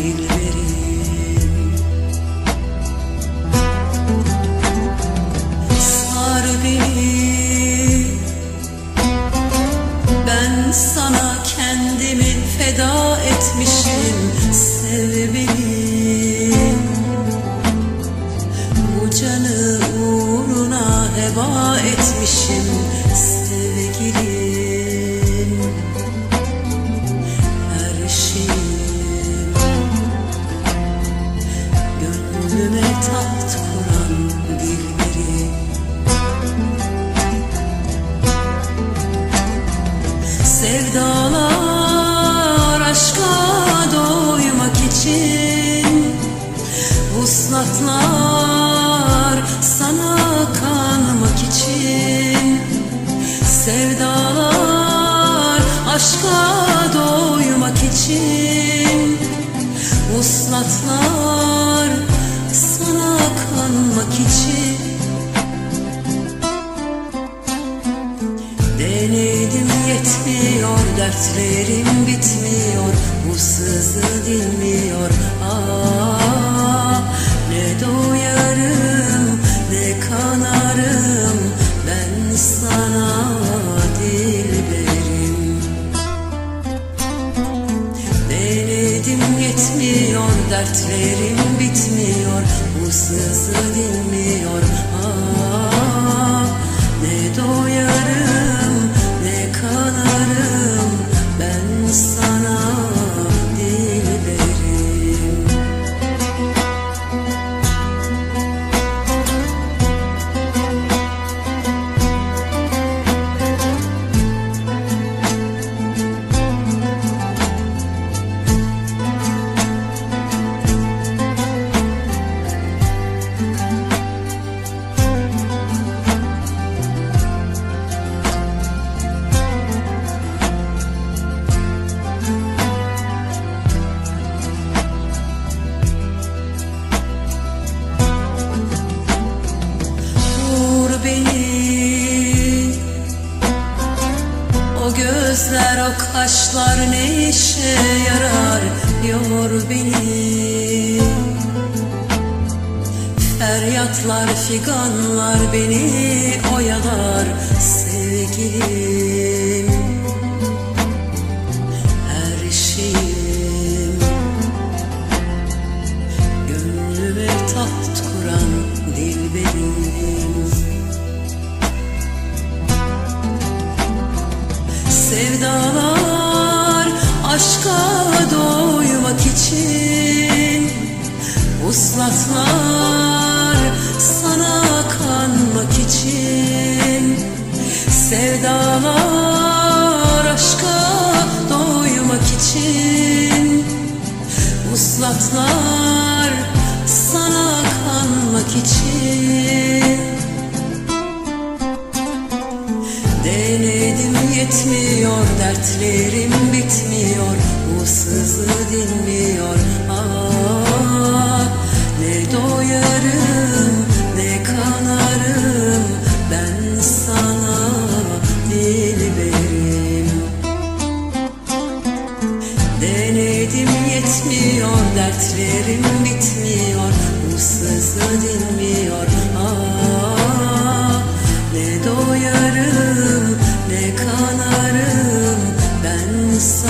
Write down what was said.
dilberim Ben sana kendimi feda etmişim Sevdalar aşka doymak için. Vuslatlar sana dertlerim bitmiyor Bu sızı dinmiyor, ah Ne doyarım, ne kanarım Ben sana dilberim Denedim yetmiyor, dertlerim bitmiyor Bu sızı dinmiyor, gözler o kaşlar ne işe yarar? Yor beni. Feryatlar figanlar beni oyalar Sevgilim Sevdalar aşka doymak için. Uslatlar sana kanmak için. Sevdalar aşka doymak için. Uslatlar sana kanmak için yetmiyor, dertlerim bitmiyor Bu sızı dinmiyor, ah Ne doyarım, ne kanarım Ben sana dilberim. Denedim yetmiyor, dertlerim bitmiyor Bu sızı dinmiyor, kanarım Ben sana dilberim